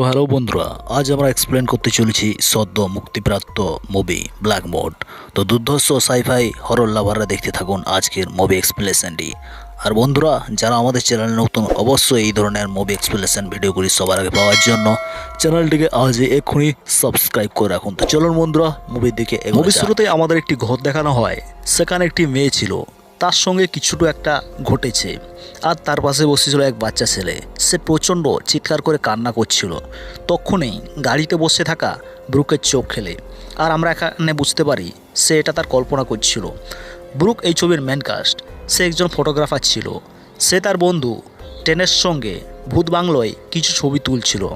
তো হ্যালো বন্ধুরা আজ আমরা এক্সপ্লেন করতে চলেছি সদ্য মুক্তিপ্রাপ্ত মুভি ব্ল্যাক মোড তো দুর্ধর্ষ সাইফাই হরর লাভাররা দেখতে থাকুন আজকের মুভি এক্সপ্লেশনটি আর বন্ধুরা যারা আমাদের চ্যানেলে নতুন অবশ্যই এই ধরনের মুভি এক্সপ্লেশন ভিডিওগুলি সবার আগে পাওয়ার জন্য চ্যানেলটিকে আজই এক্ষুনি সাবস্ক্রাইব করে রাখুন। তো চলুন বন্ধুরা মুভির দিকে মুভি শুরুতে আমাদের একটি ঘর দেখানো হয়। সেখানে একটি মেয়ে ছিল। তার সঙ্গে কিছুটা একটা ঘটেছে। আর তার পাশে বসেছিল এক বাচ্চা ছেলে। সে প্রচণ্ড চিৎকার করে কান্না করছিল। তখনই গাড়িতে বসে থাকা ব্রুকের চোখ খেলে। আর আমরা এখানে বুঝতে পারি, সে এটা তার কল্পনা করছিল। ব্রুক এই ছবির মেন কাস্ট সে একজন ফটোগ্রাফার ছিল। সে তার বন্ধু টেনের সঙ্গে ভূত বাংলোয় কিছু ছবি তুলছিল।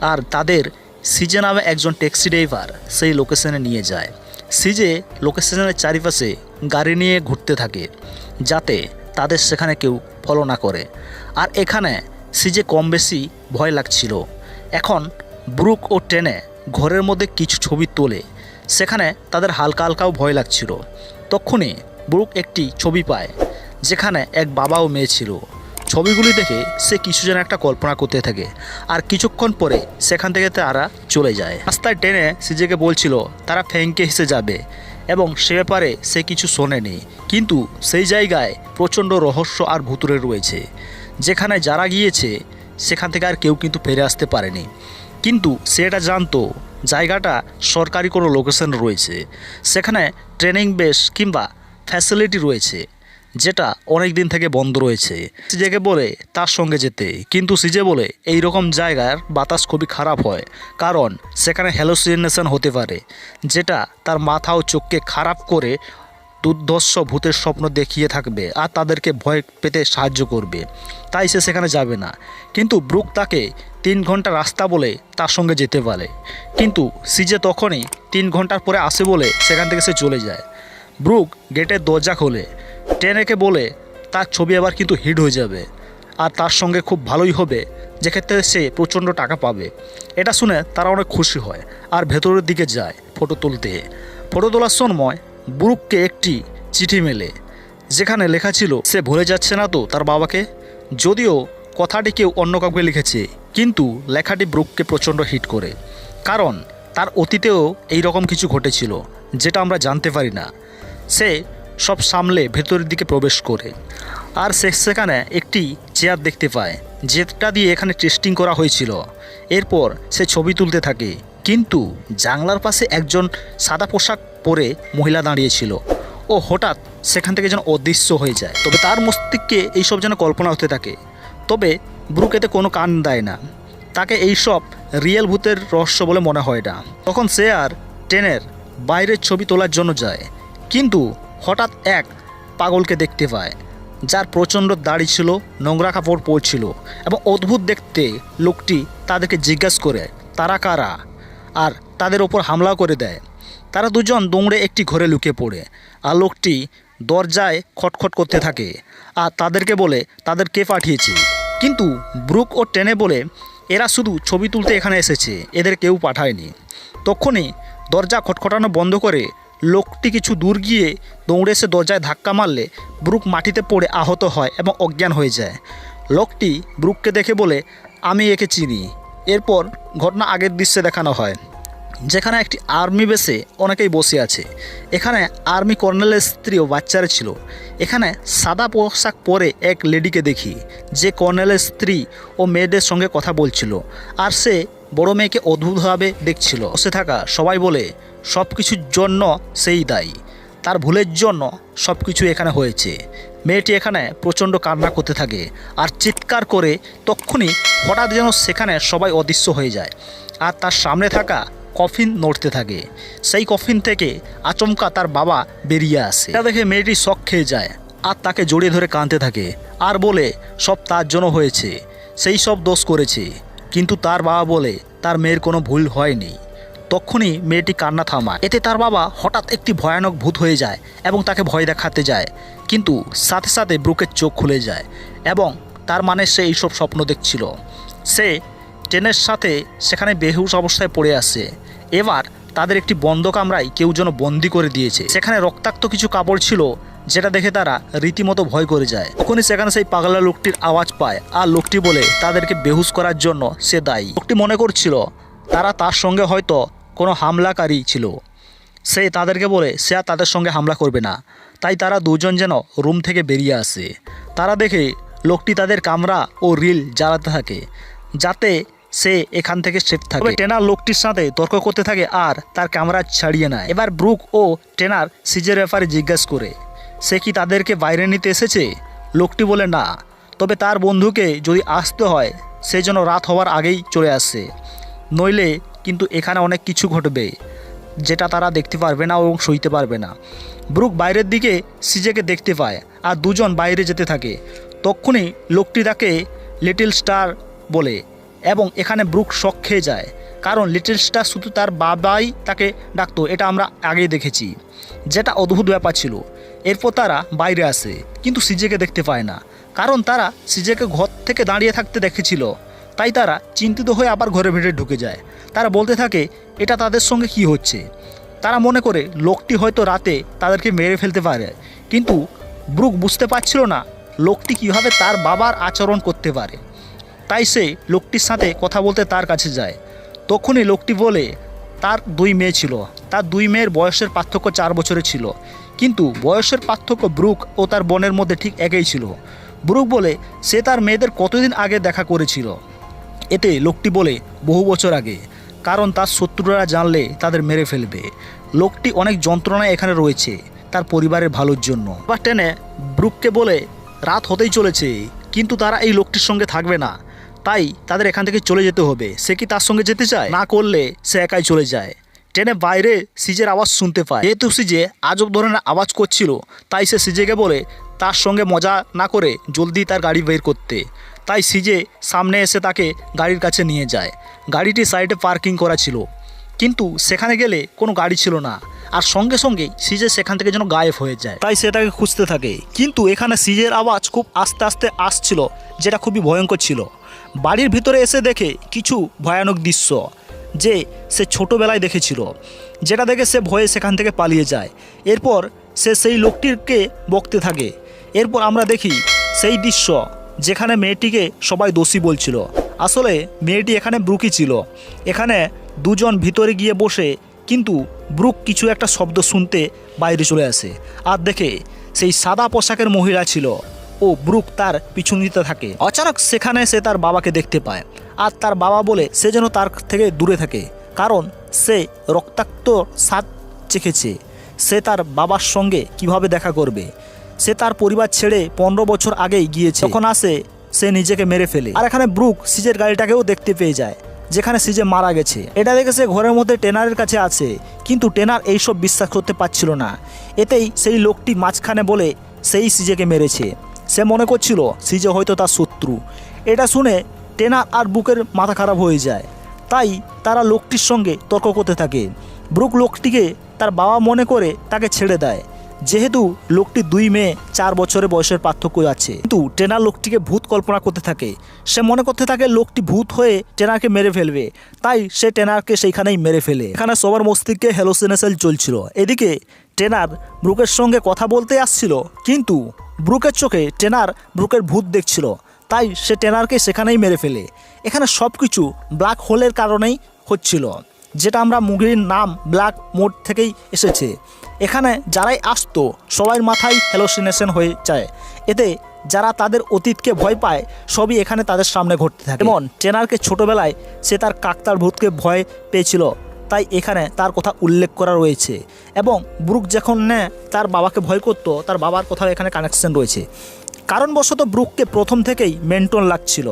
আর তাদের সিজে নামে একজন ট্যাক্সি ড্রাইভার সেই লোকেশনে নিয়ে যায়। সিজে লোকেশনের চারিপাশে গাড়ি নিয়ে ঘুরতে থাকে, যাতে তাদের সেখানে কেউ ফলো না করে। আর এখানে সিজে কম বেশি ভয় লাগছিল। এখন ব্রুক ও ট্রেনে ঘরের মধ্যে কিছু ছবি তোলে, সেখানে তাদের হালকা হালকাও ভয় লাগছিল। তখনই ব্রুক একটি ছবি পায়, যেখানে এক বাবা ও মেয়ে ছিল। ছবিগুলি দেখে সে কিছু যেন একটা কল্পনা করতে থাকে। আর কিছুক্ষণ পরে সেখান থেকে তারা চলে যায়। রাস্তায় টেনে সিজেকে বলছিল, তারা ফ্যাংকে হেসে যাবে। এবং সে ব্যাপারে সে কিছু শোনেনি। কিন্তু সেই জায়গায় প্রচণ্ড রহস্য আর ভুতুরে রয়েছে। যেখানে যারা গিয়েছে, সেখান থেকে আর কেউ কিন্তু ফিরে আসতে পারেনি। কিন্তু সে এটা জানতো, জায়গাটা সরকারি কোনো লোকেশন রয়েছে। সেখানে ট্রেনিং বেস কিংবা ফ্যাসিলিটি রয়েছে। যেটা অনেক দিন থেকে বন্ধ রয়েছে। সিজেকে বলে তার সঙ্গে যেতে। কিন্তু সিজে বলে এই রকম জায়গার বাতাস খুবই খারাপ হয়। কারণ সেখানে হ্যালোসিনেশন হতে পারে, যেটা তার মাথা ও চোখকে খারাপ করে দুর্ধর্ষ ভূতের স্বপ্ন দেখিয়ে থাকবে আর তাদেরকে ভয় পেতে সাহায্য করবে। তাই সে সেখানে যাবে না। কিন্তু ব্রুক তাকে তিন ঘণ্টা রাস্তা বলে তার সঙ্গে যেতে পারে। কিন্তু সিজে তখনই তিন ঘণ্টার পরে আসে বলে সেখান থেকে সে চলে যায়। ব্রুক গেটের দরজা খোলে। টেনেকে বলে তার ছবি আবার কিন্তু হিট হয়ে যাবে। আর তার সঙ্গে খুব ভালোই হবে, যেক্ষেত্রে সে প্রচণ্ড টাকা পাবে। এটা শুনে তারা অনেক খুশি হয় আর ভেতরের দিকে যায় ফটো তুলতে। ফটো তোলার সময় ব্রুককে একটি চিঠি মেলে, যেখানে লেখা ছিল, সে ভুলে যাচ্ছে না তো তার বাবাকে? যদিও কথাটি কেউ অন্য কাউকে লিখেছে, কিন্তু লেখাটি ব্রুককে প্রচণ্ড হিট করে। কারণ তার অতীতেও এই রকম কিছু ঘটেছিল, যেটা আমরা জানতে পারি না। সে সব সামলে ভেতরের দিকে প্রবেশ করে। আর সে সেখানে একটি চেয়ার দেখতে পায়, যেটা দিয়ে এখানে টেস্টিং করা হয়েছিল। এরপর সে ছবি তুলতে থাকে। কিন্তু জানলার পাশে একজন সাদা পোশাক পরে মহিলা দাঁড়িয়েছিল ও হঠাৎ সেখান থেকে যেন অদৃশ্য হয়ে যায়। তবে তার মস্তিষ্কে এইসব যেন কল্পনা হতে থাকে। তবে ব্রুক এতে কোনো কান দেয় না। তাকে এইসব রিয়েল ভূতের রহস্য বলে মনে হয় না। তখন সে আর ট্রেনের বাইরের ছবি তোলার জন্য যায়। কিন্তু হঠাৎ এক পাগলকে দেখতে পায়, যার প্রচণ্ড দাড়ি ছিল, নোংরা কাপড় পরছিল এবং অদ্ভুত দেখতে লোকটি তাদেরকে জিজ্ঞাসা করে, তারা কারা? আর তাদের ওপর হামলা করে দেয়। তারা দুজন দৌড়ে একটি ঘরে লুকে পড়ে আর লোকটি দরজায় খটখট করতে থাকে আর তাদেরকে বলে, তাদের কে পাঠিয়েছে? কিন্তু ব্রুক ও টেনে বলে, এরা শুধু ছবি তুলতে এখানে এসেছে, এদের কেউ পাঠায়নি। তখনই দরজা খটখটানো বন্ধ করে লোকটি কিছু দূর গিয়ে দৌড়ে এসে দরজায় ধাক্কা মারলে ব্রুক মাটিতে পড়ে আহত হয় এবং অজ্ঞান হয়ে যায়। লোকটি ব্রুককে দেখে বলে, আমি একে চিনি। এরপর ঘটনা আগের দৃশ্যে দেখানো হয়, যেখানে একটি আর্মি বেসে অনেকেই বসে আছে। এখানে আর্মি কর্নেলের স্ত্রী ও বাচ্চারা ছিল। এখানে সাদা পোশাক পরে এক লেডিকে দেখি, যে কর্নেলের স্ত্রী ও মেয়েদের সঙ্গে কথা বলছিল। আর সে বড় মেয়েকে অদ্ভুতভাবে দেখছিল। বসে থাকা সবাই বলে সব কিছুর জন্য সেই দায়ী। তার ভুলের জন্য সব কিছু এখানে হয়েছে। মেয়েটি এখানে প্রচণ্ড কান্না করতে থাকে আর চিৎকার করে তক্ষুনি হঠাৎ যেন সেখানে সবাই অদৃশ্য হয়ে যায় আর তার সামনে থাকা কফিন নড়তে থাকে। সেই কফিন থেকে আচমকা তার বাবা বেরিয়ে আসে। এটা দেখে মেয়েটি শখ খেয়ে যায় আর তাকে জড়িয়ে ধরে কাঁদতে থাকে আর বলে, সব তার জন্য হয়েছে। সেই সব দোষ করেছে। কিন্তু তার বাবা বলে তার মেয়ের কোনো ভুল হয়নি। তখনই মেয়েটি কান্না থামায়। এতে তার বাবা হঠাৎ একটি ভয়ানক ভূত হয়ে যায় এবং তাকে ভয় দেখাতে যায়। কিন্তু সাথে সাথে ব্রুকের চোখ খুলে যায় এবং তার মানে সে এইসব স্বপ্ন দেখছিল। সে ট্রেনের সাথে সেখানে বেহুশ অবস্থায় পড়ে আসে এবার তাদের একটি বন্ধ কামরায় কেউ যেন বন্দি করে দিয়েছে। সেখানে রক্তাক্ত কিছু কাপড় ছিল যেটা দেখে তারা রীতিমতো ভয় করে যায়। তখনই সেখানে সেই পাগলা লোকটির আওয়াজ পায় আর লোকটি বলে, তাদেরকে বেহুশ করার জন্য সে দায়ী। লোকটি মনে করছিল তারা তার সঙ্গে হয়তো কোনো হামলাকারী ছিল। সে তাদেরকে বলে সে আর তাদের সঙ্গে হামলা করবে না। তাই তারা দুজন যেন রুম থেকে বেরিয়ে আসে। তারা দেখে লোকটি তাদের কামরা ও রিল জ্বালাতে থাকে যাতে সে এখান থেকে সেফ থাকে। টেনার লোকটির সাথে তর্ক করতে থাকে আর তার ক্যামেরা ছাড়িয়ে নেয়। এবার ব্রুক ও টেনার সিজের ব্যাপারে জিজ্ঞেস করে সে কি তাদেরকে বাইরে নিতে এসেছে? লোকটি বলে না। তবে তার বন্ধুকে যদি আসতে হয় সে যেন রাত হওয়ার আগেই চলে আসে। নইলে কিন্তু এখানে অনেক কিছু ঘটবে, যেটা তারা দেখতে পারবে না এবং সইতে পারবে না। ব্রুক বাইরের দিকে সিজেকে দেখতে পায় আর দুজন বাইরে যেতে থাকে। তক্ষুনি লোকটি তাকে লিটল স্টার বলে এবং এখানে ব্রুক শখ খেয়ে যায়, কারণ লিটল স্টার শুধু তার বাবাই তাকে ডাকতো, এটা আমরা আগেই দেখেছি, যেটা অদ্ভুত ব্যাপার ছিল। এরপর তারা বাইরে আসে, কিন্তু সিজেকে দেখতে পায় না, কারণ তারা সিজেকে ঘর থেকে দাঁড়িয়ে থাকতে দেখেছিল। তাই তারা চিন্তিত হয়ে আবার ঘরে ভেতরে ঢুকে যায়। তারা বলতে থাকে, এটা তাদের সঙ্গে কি হচ্ছে? তারা মনে করে, লোকটি হয়তো রাতে তাদেরকে মেরে ফেলতে পারে। কিন্তু ব্রুক বুঝতে পারছিল না, লোকটি কীভাবে তার বাবার আচরণ করতে পারে। তাই সে লোকটির সাথে কথা বলতে তার কাছে যায়। তখনই লোকটি বলে, তার দুই মেয়ে ছিল। তার দুই মেয়ের বয়সের পার্থক্য চার বছরের ছিল। কিন্তু বয়সের পার্থক্য ব্রুক ও তার বোনের মধ্যে ঠিক একই ছিল। ব্রুক বলে, সে তার মেয়েদের কতদিন আগে দেখা করেছিল? এতে লোকটি বলে, বহু বছর আগে। কারণ তার শত্রুরা জানলে তাদের মেরে ফেলবে। লোকটি অনেক যন্ত্রণায় এখানে রয়েছে, তার পরিবারের ভালোর জন্য। বা টেনে ব্রুককে বলে, রাত হতেই চলেছে, কিন্তু তারা এই লোকটির সঙ্গে থাকবে না। তাই তাদের এখান থেকে চলে যেতে হবে। সে কি তার সঙ্গে যেতে চায়? না করলে সে একাই চলে যায়। ট্রেনে বাইরে সিজের আওয়াজ শুনতে পায়। যেহেতু সিজে আজব ধরনের আওয়াজ করছিল, তাই সে সিজেকে বলে, তার সঙ্গে মজা না করে জলদি তার গাড়ি বের করতে। তাই সিজে সামনে এসে তাকে গাড়ির কাছে নিয়ে যায়। গাড়িটি সাইডে পার্কিং করা ছিল। কিন্তু সেখানে গেলে কোনো গাড়ি ছিল না। আর সঙ্গে সঙ্গেই সিজে সেখান থেকে যেন গায়েব হয়ে যায়। তাই সেটাকে খুঁজতে থাকে। কিন্তু এখানে সিজের আওয়াজ খুব আস্তে আস্তে আসছিল, যেটা খুবই ভয়ঙ্কর ছিল। বাড়ির ভিতরে এসে দেখে কিছু ভয়ানক দৃশ্য, যে সে ছোটোবেলায় দেখেছিল, যেটা দেখে সে ভয়ে সেখান থেকে পালিয়ে যায়। এরপর সে সেই লোকটিকে বকতে থাকে। এরপর আমরা দেখি সেই দৃশ্য যেখানে মেয়েটিকে সবাই দোষী বলছিল। আসলে মেয়েটি এখানে ব্রুকই ছিল। এখানে দুজন ভিতরে গিয়ে বসে কিন্তু ব্রুক কিছু একটা শব্দ শুনতে বাইরে চলে আসে। আর দেখে সেই সাদা পোশাকের মহিলা ছিল। ও ব্রুক তার পিছু নিতে থাকে। অচানক সেখানে সে তার বাবাকে দেখতে পায়। আর তার বাবা বলে সে যেন তার থেকে দূরে থাকে। কারণ সে রক্তাক্ত স্বাদ চেখেছে। সে তার বাবার সঙ্গে কীভাবে দেখা করবে? সে তার পরিবার ছেড়ে পনেরো বছর আগেই গিয়েছে। তখন আসে, সে নিজেকে মেরে ফেলে। আর এখানে ব্রুক সিজের গাড়িটাকেও দেখতে পেয়ে যায়, যেখানে সিজে মারা গেছে। এটা দেখে সে ঘরের মধ্যে টেনারের কাছে আছে কিন্তু টেনার এইসব বিশ্বাস করতে পারছিল না। এতেই সেই লোকটি মাঝখানে বলে, সেই সিজেকে মেরেছে। সে মনে করছিল, সিজে হয়তো তার শত্রু। এটা শুনে টেনার আর বুকের মাথা খারাপ হয়ে যায়। তাই তারা লোকটির সঙ্গে তর্ক করতে থাকে। ব্রুক লোকটিকে তার বাবা মনে করে তাকে ছেড়ে দেয়। যেহেতু লোকটি দুই মেয়ে, চার বছরের বয়সের পার্থক্য আছে। কিন্তু টেনার লোকটিকে ভূত কল্পনা করতে থাকে। সে মনে করতে থাকে লোকটি ভূত হয়ে টেনারকে মেরে ফেলবে। তাই সে টেনারকে সেইখানেই মেরে ফেলে। এখানে সবার মস্তিষ্কে হ্যালোসিনেশন চলছিল। এদিকে টেনার ব্রুকের সঙ্গে কথা বলতে আসছিল, কিন্তু ব্রুকের চোখে টেনার ব্রুকের ভূত দেখছিল। তাই সে টেনারকে সেখানেই মেরে ফেলে। এখানে সব কিছু ব্ল্যাক হোলের কারণেই হচ্ছিল। যেটা আমরা মুভির নাম ব্ল্যাক মোড থেকেই এসেছে। এখানে যারাই আসতো সবার মাথায় হ্যালোসিনেশন হয়ে যায়। এতে যারা তাদের অতীতকে ভয় পায় সবই এখানে তাদের সামনে ঘটতে থাকে। যেমন টেনারকে ছোটোবেলায় সে তার কাকতার ভূতকে ভয় পেয়েছিল তাই এখানে তার কথা উল্লেখ করা রয়েছে। এবং ব্রুক যখন নে তার বাবাকে ভয় করতো তার বাবার কোথাও এখানে কানেকশন রয়েছে। কারণবশত ব্রুককে প্রথম থেকেই মেন্টন লাগছিল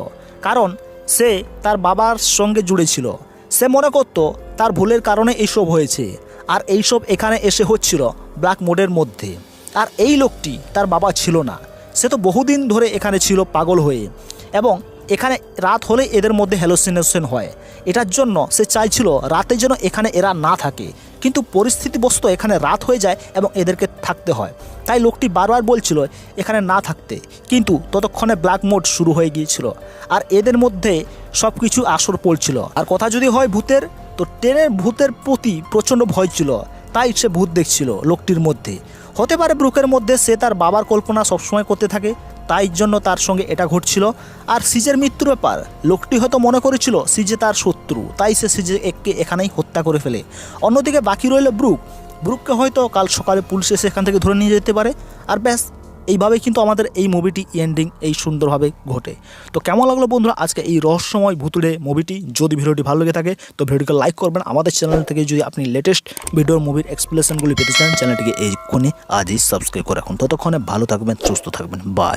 কারণ সে তার বাবার সঙ্গে জুড়েছিল। সে মনে করত তার ভুলের কারণে এইসব হয়েছে, আর এইসব এখানে এসে হচ্ছিল ব্ল্যাক মোডের মধ্যে। আর এই লোকটি তার বাবা ছিল না। সে তো বহুদিন ধরে এখানে ছিল পাগল হয়ে। এবং এখানে রাত হলে এদের মধ্যে হ্যালোসিনেশন হয়। এটার জন্য সে চাইছিল রাতে যেন এখানে এরা না থাকে। কিন্তু পরিস্থিতিবশত এখানে রাত হয়ে যায় এবং এদেরকে থাকতে হয়। তাই লোকটি বারবার বলছিল, এখানে না থাকতে। কিন্তু ততক্ষণে ব্ল্যাক মোড শুরু হয়ে গিয়েছিল আর এদের মধ্যে সব কিছু আসর পড়ছিল। আর কথা যদি হয় ভূতের, তো ট্রেনের ভূতের প্রতি প্রচণ্ড ভয় ছিল। তাই সে ভূত দেখছিল লোকটির মধ্যে। হতে পারে ব্রুকের মধ্যে সে তার বাবার কল্পনা সবসময় করতে থাকে তাই জন্য তার সঙ্গে এটা ঘটছিল। আর সিজের মৃত্যুর ব্যাপার, লোকটি হয়তো মনে করেছিল সিজে তার শত্রু, তাই সে সিজে এককে এখানেই হত্যা করে ফেলে। অন্যদিকে বাকি রইল ব্রুক। ব্রুককে হয়তো কাল সকালে পুলিশ এসে এখান থেকে ধরে নিয়ে যেতে পারে। আর ব্যাস, এইভাবেই কিন্তু আমাদের এই মুভিটি এন্ডিং এই সুন্দরভাবে ঘটে। তো কেমন লাগল বন্ধুরা? আজকে এই রহস্যময় ভুতুড়ে মুভিটি। যদি ভিডিওটি ভালো লেগে থাকে, তো ভিডিওটিকে লাইক করবেন। আমাদের চ্যানেল থেকে যদি আপনি লেটেস্ট ভিডিওর মুভির এক্সপ্লেশনগুলি পেতে চান চ্যানেলটিকে এই কোণে আজই সাবস্ক্রাইব করে রাখুন। ততক্ষণে ভালো থাকবেন, সুস্থ থাকবেন। বাই